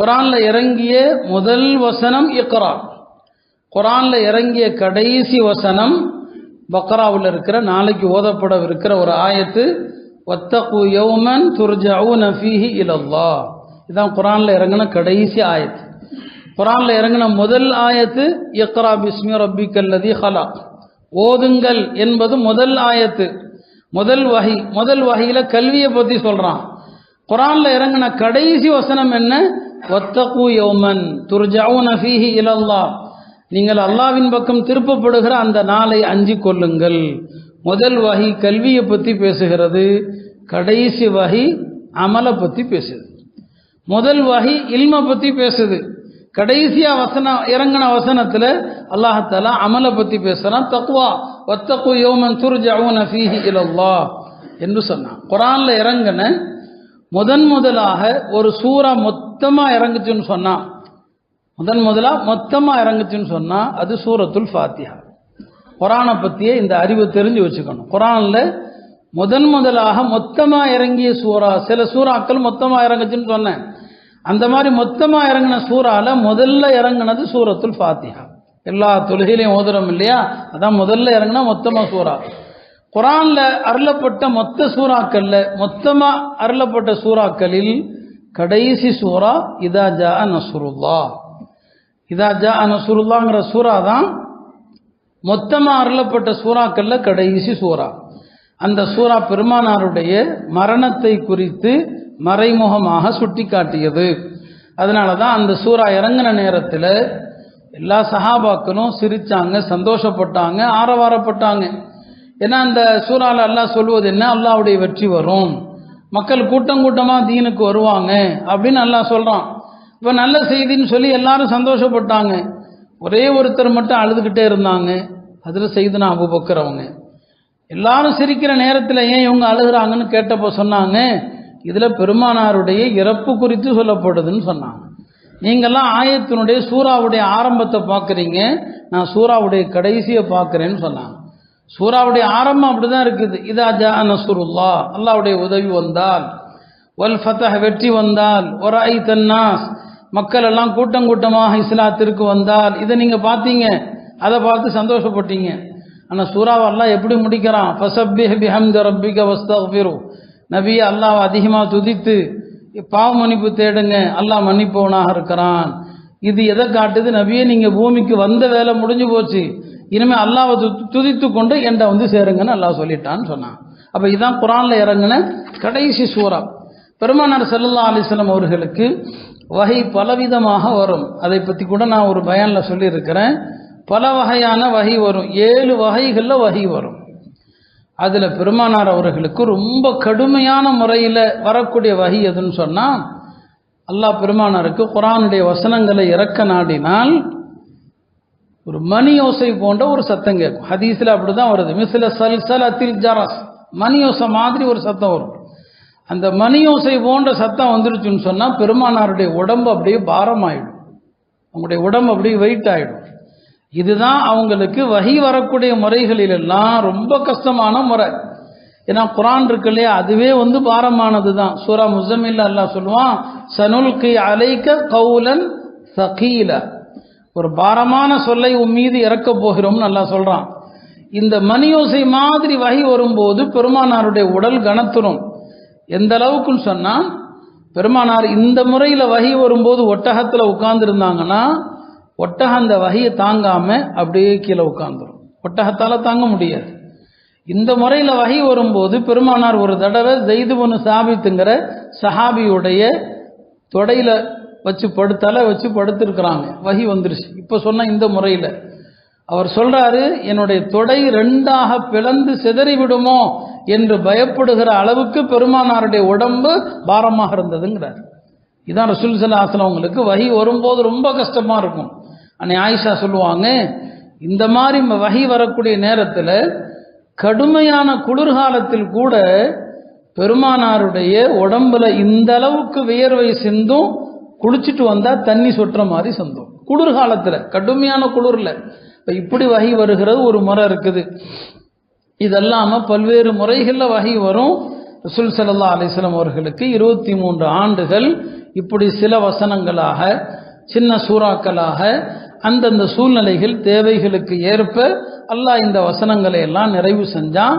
குரான்ல இறங்கிய முதல் வசனம் இக்ரா. குரான்ல இறங்கிய கடைசி வசனம் பக்ராவில் இருக்கிற நாளைக்கு ஓதப்படவிருக்கிற ஒரு ஆயத்து வத்தகு யௌமன் துர்ஜவுன நஃபிஹி இலல்லா. இதான் குரானில் இறங்கின கடைசி ஆயத்து. குரானில் இறங்கின முதல் ஆயத்து இக்ரா பிஸ்மி ரப்பிக்கல்லதி ஹலா ஓதுங்கள் என்பது முதல் ஆயத்து. முதல் வகை முதல் வகையில் கல்வியை பற்றி சொல்கிறான் குரானில் இறங்கின கடைசி வசனம் என்ன? ஒத்தகு யோமன் துர்ஜவுன ஃபீஹி இலல்லா நீங்கள் அல்லாவின் பக்கம் திருப்பப்படுகிற அந்த நாளை அஞ்சு கொள்ளுங்கள். முதல் வகை கல்வியை பற்றி பேசுகிறது கடைசி வகை அமலை பற்றி பேசுது. முதல் வகை இல்மை பற்றி பேசுது. கடைசியா வசனம் இறங்கின வசனத்தில் அல்லாஹாலா அமலை பற்றி பேசுகிறான் தக்குவா ஒத்தக்கு யோமன் துர்ஜவுன ஃபீஹி இலல்லா என்று சொன்னான். குரான்ல இறங்கின முதன் முதலாக ஒரு சூறா மொத்தமா இறங்குச்சுன்னு சொன்னால் முதன் முதலா மொத்தமா இறங்குச்சுன்னு சொன்னா அது சூரத்துல் ஃபாத்தியா குரானை பத்தியே இந்த அறிவு தெரிஞ்சு வச்சுக்கணும். குரான்ல முதன் முதலாக மொத்தமா இறங்கிய சூறா சில சூறாக்கள் மொத்தமா இறங்குச்சுன்னு சொன்னேன். அந்த மாதிரி மொத்தமா இறங்கின சூறால முதல்ல இறங்குனது சூரத்துல் ஃபாத்தியா எல்லா தொழுகையிலையும் ஓதுறோம் இல்லையா? அதான் முதல்ல இறங்கினா மொத்தமா சூறா. குரான்ல அருளப்பட்ட மொத்த சூறாக்கள்ல மொத்தமா அருளப்பட்ட சூறாக்களில் கடைசி சூறா இதா ஜா நசுருல்லா இதா ஜா நசுருல்லாங்கிற சூறா தான் மொத்தமாக அருளப்பட்ட சூறாக்கள்ல கடைசி சூறா அந்த சூறா பெருமானாருடைய மரணத்தை குறித்து மறைமுகமாக சுட்டி காட்டியது அதனால தான் அந்த சூறா இறங்கின நேரத்தில் எல்லா சஹாபாக்களும் சிரித்தாங்க சந்தோஷப்பட்டாங்க ஆரவாரப்பட்டாங்க. ஏன்னா அந்த சூறால அல்லாஹ் சொல்வது என்ன? அல்லாவுடைய வெற்றி வரும். மக்கள் கூட்டம் கூட்டமாக தீனுக்கு வருவாங்க அப்படின்னு அல்லாஹ் சொல்கிறான் இப்போ நல்ல செய்தின்னு சொல்லி எல்லாரும் சந்தோஷப்பட்டாங்க. ஒரே ஒருத்தர் மட்டும் அழுதுகிட்டே இருந்தாங்க. அதில் செய்து நான் அபுபக்கர் எல்லாரும் சிரிக்கிற நேரத்தில் ஏன் இவங்க அழுகிறாங்கன்னு கேட்டப்போ சொன்னாங்க. இதில் பெருமானாருடைய இறப்பு குறித்து சொல்லப்படுதுன்னு சொன்னாங்க. நீங்கள்லாம் ஆயத்தினுடைய சூறாவுடைய ஆரம்பத்தை பார்க்குறீங்க நான் சூறாவுடைய கடைசியை பார்க்குறேன்னு சொன்னாங்க. சூறாவுடைய ஆரம்பம் அப்படிதான் இருக்குது. இதா ஜா நசூருல்லா அல்லாவுடைய உதவி வந்தால் வல் ஃபத்தஹ் வெற்றி வந்தால் ஒரு ஐ தன்னாஸ் மக்கள் எல்லாம் கூட்டம் கூட்டமாக இஸ்லாத்திற்கு வந்தால் இதை நீங்கள் பார்த்தீங்க அதை பார்த்து சந்தோஷப்பட்டீங்க. ஆனால் சூறாவெல்லாம் எப்படி முடிக்கிறான்? ஃபசப்பிஹ் பிஹம்த ரப்பிக வஸ்தஃபிரு. நபியை அல்லாஹ் அதிகமாக துதித்து பாவ மன்னிப்பு தேடுங்க அல்லாஹ் மன்னிப்பவனாக இருக்கிறான். இது எதை காட்டுது? நபியை நீங்கள் பூமிக்கு வந்த வேலை முடிஞ்சு போச்சு. இனிமேல் அல்லாவை துதித்து கொண்டு என்கிட்ட வந்து சேருங்கன்னு அல்லாஹ் சொல்லிட்டான்னு சொன்னான். அப்போ இதுதான் குரானில் இறங்கின கடைசி சூறா. பெருமானார் செல்லல்லா அலிஸ்லாம் அவர்களுக்கு வகை பலவிதமாக வரும். அதை பற்றி கூட நான் ஒரு பயனில் சொல்லியிருக்கிறேன். பல வகையான வகை வரும். ஏழு வகைகளில் வகை வரும். அதில் பெருமானார் அவர்களுக்கு ரொம்ப கடுமையான முறையில் வரக்கூடிய வகை எதுன்னு சொன்னால் அல்லாஹ் பெருமானாருக்கு குரானுடைய வசனங்களை இறக்க நாடினால் ஒரு மணி ஓசை போன்ற ஒரு சத்தம் கேட்கும். ஹதீஸில் அப்படி தான் வருது. மிசில சல் சல் அத்தில் ஜரஸ். மணி ஓசை மாதிரி ஒரு சத்தம் வரும். அந்த மணி ஓசை போன்ற சத்தம் வந்துருச்சுன்னு சொன்னால் பெருமானாருடைய உடம்பு அப்படியே பாரம் ஆயிடும் அவங்களுடைய உடம்பு அப்படியே வெயிட் ஆகிடும் இதுதான் அவங்களுக்கு வகி வரக்கூடிய முறைகளிலெல்லாம் ரொம்ப கஷ்டமான முறை. ஏன்னா குரான் இருக்கு இல்லையா? அதுவே வந்து பாரமானது தான் சூரா முசமில்ல சொல்லுவான் சனுல்கி அலைக்க கவுலன் சகீல. ஒரு பாரமான சொல்லை உன் மீது இறக்கப் போகிறோம்னு நல்லா சொல்கிறான் இந்த மணியோசை மாதிரி வகை வரும்போது பெருமானாருடைய உடல் கனத்துரும் எந்த அளவுக்குன்னு சொன்னால் பெருமானார் இந்த முறையில் வகை வரும்போது ஒட்டகத்தில் உட்கார்ந்துருந்தாங்கன்னா ஒட்டகம் அந்த வகையை தாங்காமல் அப்படியே கீழே உட்காந்துரும் ஒட்டகத்தால் தாங்க முடியாது. இந்த முறையில் வகை வரும்போது பெருமானார் ஒரு தடவை ஜெய்துபனு சாபித்துங்கிற சஹாபியுடைய தொடையில் வச்சு படு தலை வச்சு படுத்திருக்கிறாங்க. வகி வந்துருச்சு. இப்போ சொன்ன இந்த முறையில். அவர் சொல்கிறாரு என்னுடைய தொடை ரெண்டாக பிளந்து சிதறி விடுமோ? என்று பயப்படுகிற அளவுக்கு பெருமானாருடைய உடம்பு பாரமாக இருந்ததுங்கிறார். இதான் ரசூல் சல்லாஹலம் அவங்களுக்கு வகி வரும்போது ரொம்ப கஷ்டமாக இருக்கும். அன்னை ஆயிஷா சொல்லுவாங்க இந்த மாதிரி வகி வரக்கூடிய நேரத்தில் கடுமையான குளிர்காலத்தில் கூட பெருமானாருடைய உடம்புல இந்த அளவுக்கு வியர்வை சிந்தும் குளிச்சுட்டு வந்தா தண்ணி சொட்டுற மாதிரி சந்தோம் குளிர்காலத்தில் கடுமையான குளிரில். இப்போ இப்படி வகை வருகிறது ஒரு முறை இருக்குது. இதல்லாமல் பல்வேறு முறைகளில் வகை வரும். ரசூல் சல்லா அலிஸ்லாம் அவர்களுக்கு இருபத்தி மூன்று ஆண்டுகள் இப்படி சில வசனங்களாக சின்ன சூறாக்களாக அந்தந்த சூழ்நிலைகள் தேவைகளுக்கு ஏற்ப அல்லாஹ் இந்த வசனங்களை எல்லாம் நிறைவு செஞ்சான்.